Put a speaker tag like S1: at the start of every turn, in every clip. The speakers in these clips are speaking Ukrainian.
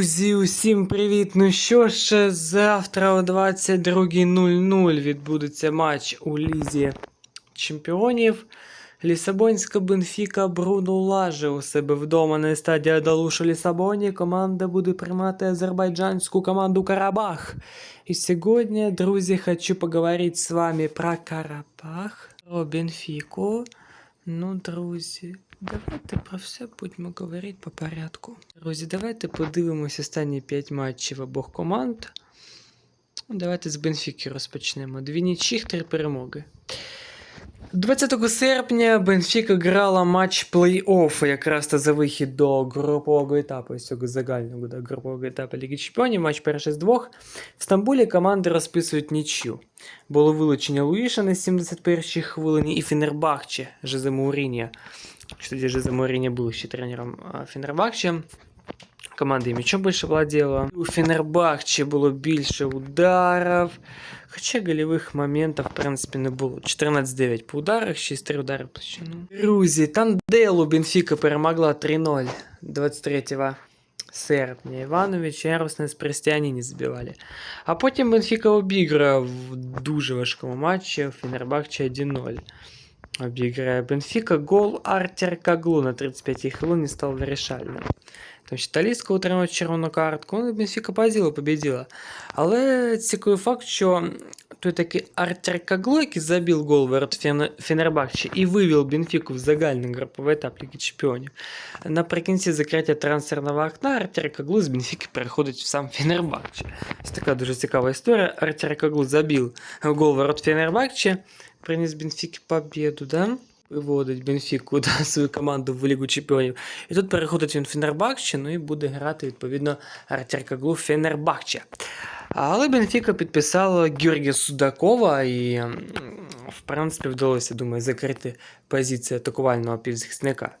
S1: Друзі, усім привіт! Ну що ж, завтра о 22.00 відбудеться матч у Лізі Чемпіонів. Лісабонська Бенфіка Бруно Лаже у себе вдома на стадії Адалушу Лісабоні. Команда буде приймати азербайджанську команду Карабах. І сьогодні, друзі, хочу поговорити з вами про Карабах, про Бенфіку. Ну, друзі, давайте про все будемо говорити по порядку. Друзі, давайте подивимося останні 5 матчів обох команд. Ну, Давайте з Бенфіки розпочнемо. Дві нічих, три перемоги. 20 серпня Бенфіка грала матч плей-офф якраз та за вихід до групового етапу, з цього загального до групового етапу Ліги Чемпіонів, матч перший з двох. В Стамбулі команди розписують нічю. Було вилучення Луїша на 71-й хвилині і Фенербахче Жозе Мауріньо. Кстати, Жозе Мауріньо був ще тренером а, Фенербахче. Команда і м'ячом більше владіла. У Фенербахче було більше ударів. Хоча гольових моментів, в принципі, не було. 14-9 по ударах, 6-3 удари в площину. Друзі, Танделу Бенфіка перемогла 3-0 23 серпня. Іванович і Ервс з Престяні не забивали. А потім Бенфіка обіграє в дуже важкому матчі в Фенербахче 1-0. Обіграє Бенфіка. Гол Артер Каглу на 35-й хвилині став вирішальним. Тому що отримав червону картку, ну Бенфіка позіла, побіділа. Але цікавий факт, що той такий Артер Каглу, який забив гол ворот Фен- і вивів Бенфіку в загальний груповий етап Ліги Чемпіонів. Наприкінці закриття трансферного окна Артер Каглу з Бенфіки переходить в сам Фенербахче. Ось така дуже цікава історія. Артер Каглу забив гол ворот Фенербахче, приніс Бенфіки побіду, да? Виводить Бенфіку да, свою команду в Лігу Чемпіонів. І тут переходить він в Фенербахче, ну і буде грати, відповідно, Артер Каглу Фенербахче. Але Бенфіка підписала Георгія Судакова, і, в принципі, вдалося, думаю, закрити позицію атакувального півзахисника.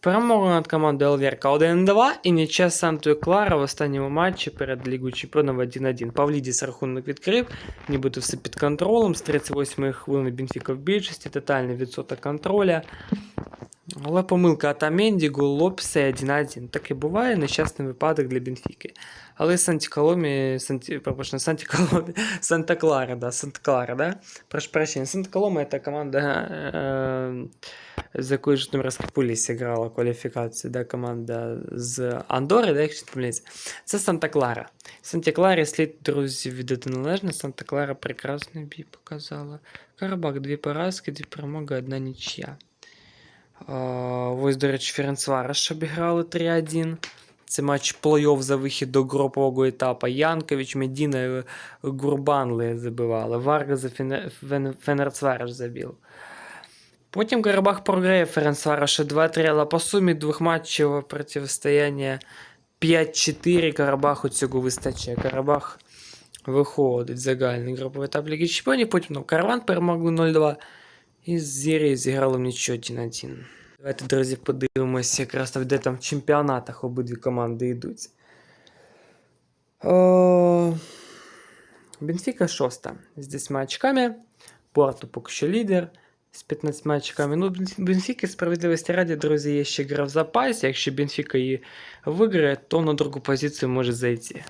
S1: Перемога над командою Алверка 1-2 і нічия з Сантою Клара в останньому матчі перед Лігою Чемпіонів 1-1. Павлідіс рахунок відкрив, нібито все під контролем. З 38 хвилини Бенфіка в більшості, тотальний відсоток контроля. Але помилка Атаменді, гол Лопеса 1-1. Так і буває, нещасний випадок для Бенфіки. Але Санті Коломі, Санті, пропущено, Санті Коломі, Санта Клара, да, Санта Клара, да? Прошу прощения, Санта Колома это команда, э, за якою Житомирська Полісся грала кваліфікацію, да, команда з Андори, да, якщо не. Це Санта Клара. Санта Кларі слід, друзі, віддати належне. Санта Клара прекрасний бій показала. Карабак, дві поразки, дві перемоги, одна нічия. Ось, до речі, Ференцвараш обіграли 3-1. Це матч плей-офф за вихід до групового етапу. Янкович, Медіна Гурбанли забивали. Варга за Фенерцвараш забив. Потім Карабах програє Ференцвараша 2-3, але по сумі двохматчеве протистояння 5-4 Карабаху цього вистачає. Карабах виходить загальний груповий етап Ліги Чемпіонів, потім ну, Караван перемогли 0-2. І з Зірі зіграли в нічого 1-1. Давайте, друзі, подивимося, якраз там, де там в чемпіонатах обидві команди йдуть. О... Бенфіка шоста з 10 очками. Порту поки що лідер з 15 очками. Ну, Бенф- Бенфіки, справедливості раді, друзі, є ще гра в запасі. Якщо Бенфіка її виграє, то на другу позицію може зайти.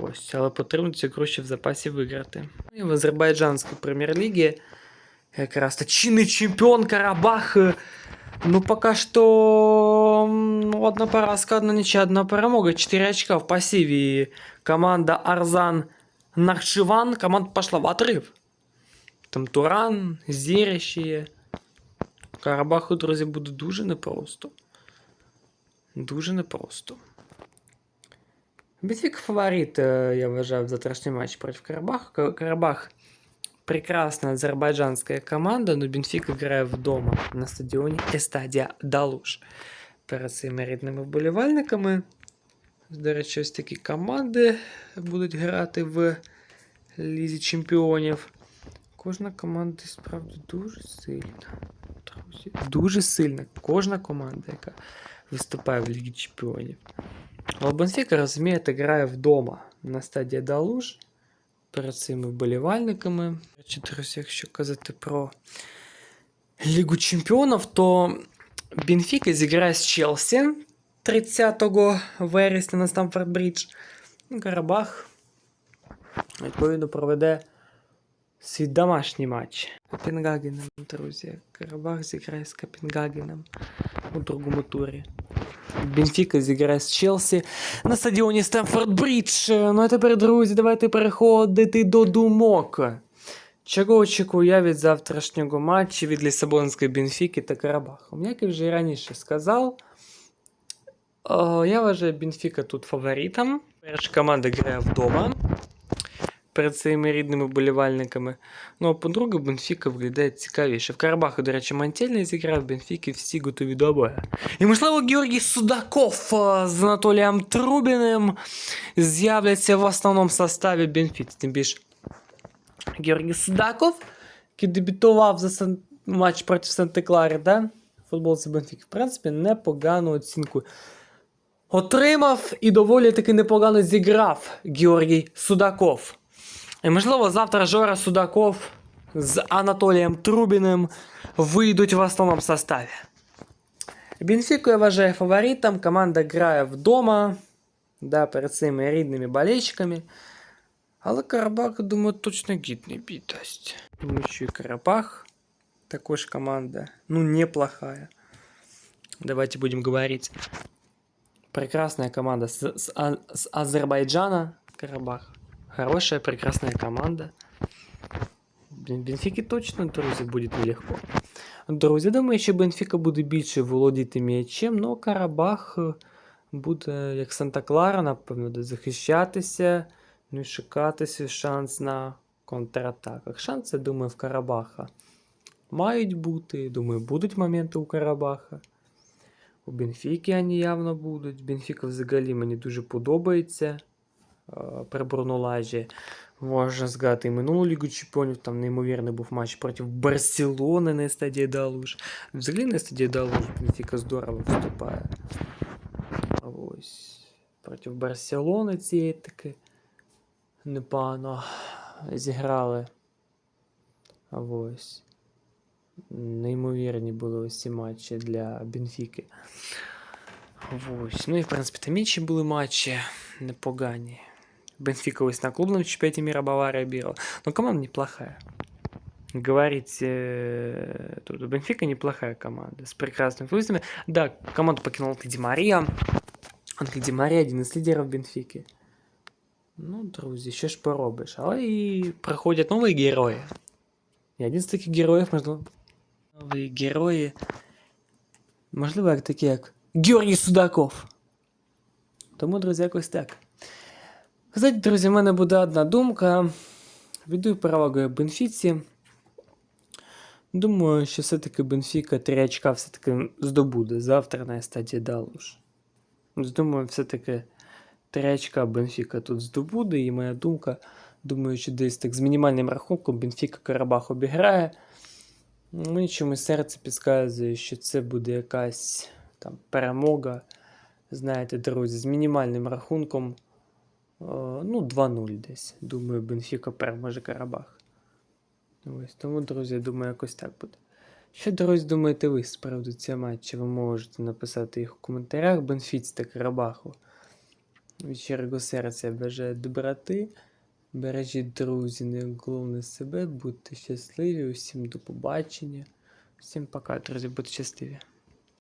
S1: Ось, але потрібно цю гру ще в запасі виграти. І в Азербайджанській прем'єр-лігі якраз то чинний чемпіон Карабах. е, Ну, пока что м, ну, одна поразка, одна ничья, одна перемога. 4 очка в пассиве. Команда Арзан Нахчиван, команда пошла в отрыв. Там Туран, Зірящі. Карабаху, друзі, буде дуже непросто. Дуже непросто. Бітвік фаворит, е, я вважаю, в завтрашній матч проти Карабаху. Ка- Карабах прекрасная азербайджанская команда, но Бенфіка грає вдома на стадіоні Естадія Далуш. Перед своїми рідними вболівальниками. До речі, ось такі команди будуть грати в Лізі Чемпіонів. Кожна команда справді дуже сильна. Друзі, дуже сильна. Кожна команда, яка виступає в Лігі Чемпіонів. Але Бенфіка, розумієте, грає вдома на стадії Далуш перед своїми вболівальниками. Друзі, якщо казати про Лігу Чемпіонів, то Бенфіка зіграє з Челсі 30 вересня на Стамфорд Брідж. Карабах, відповідно, проведе свій домашній матч. Копенгагеном, друзі. Карабах зіграє з Копенгагеном у другому турі. Бенфіка зіграє з Челсі на стадіоні Стемфорд Брідж. Ну а тепер, друзі, давайте переходити до думок. Чого очікую я від завтрашнього матчу від Лісабонської Бенфіки та Карабаху? Як я вже і раніше сказав, о, я вважаю Бенфіка тут фаворитом. Перша команда грає вдома перед своїми рідними болівальниками. Ну а по-друге, Бенфіка виглядає цікавіше. В Карабаху, до речі, Мантельний зіграв, Бенфіки всі готові до бою. І, можливо, Георгій Судаков з Анатолієм Трубіним з'являться в основному составі Бенфіки. Тим більше Георгій Судаков, який дебютував за Сан... матч проти Санта-Клари, да? футболці Бенфіки, в принципі, непогану оцінку. Отримав і доволі таки непогано зіграв Георгій Судаков. І можливо, завтра Жора Судаков з Анатолієм Трубіним вийдуть в основному составі. Бенфіку я вважаю фаворитом. Команда грає вдома, да, перед своїми рідними болельщиками. Але Карабах, думаю, точно гідний бій дасть. Думаю, що і Карабах також команда, ну, неплохая. Давайте будем говорить. Прекрасная команда с, с, А- с Азербайджана, Карабах. Хорошая, прекрасная команда. Бен- Бенфіки точно, друзі, буде нелегко. Друзі, думаю, що Бенфіка буде більше володіти м'ячем, але Карабах е, буде, як Санта-Клара, напевно, захищатися, ну і шукати шанс на контратаках. Шанси, думаю, в Карабаха мають бути. Думаю, будуть моменти у Карабаха. У Бенфіки вони явно будуть. Бенфіка взагалі мені дуже подобається. Е, При Брунолажі. Можна згадати і минулу Лігу Чемпіонів, там неймовірний був матч проти Барселони на стадії Далуш. Взагалі на стадії Далуш Бенфіка здорово виступає. Ось. Проти Барселони цієї таки непогано зіграли. Ось. Неймовірні були ось ці матчі для Бенфіки. Ось. Ну і в принципі там інші були матчі непогані. Бенфіка ось на клубном чемпионате мира Бавария била. Но команда неплохая. Говорить, э, тут Бенфика неплохая команда с прекрасными футболистами. Да, команду покинул Анхель Ди Мария. Анхель Ди Мария один из лидеров Бенфіки. Ну, друзі, що ж поробиш. Але і приходять нові герої. І один з таких героїв, можливо. Нові герої. Можливо, як такі, як Георгій Судаков. Тому, друзі, якось так. Знаєте, друзі, в мене буде одна думка. Віддаю перевагою Бенфіці. Думаю, що все-таки Бенфіка 3 очка все-таки здобуде завтра на стадії Далуш. Думаю, все-таки 3 очка Бенфіка тут здобуде, і моя думка, думаю, що десь так з мінімальним рахунком Бенфіка Карабах обіграє. Мені чомусь серце підказує, що це буде якась там перемога. Знаєте, друзі, з мінімальним рахунком. Е, Ну, 2-0 десь. Думаю, Бенфіка переможе Карабах. Ось, тому, друзі, думаю, якось так буде. Що, друзі, думаєте ви з приводу цього матчу? Ви можете написати їх у коментарях. Бенфіці та Карабаху. Від щирого серця бажаю доброти. Бережіть, друзі, не головне себе, будьте щасливі, усім до побачення. Всім пока, друзі, будьте щасливі.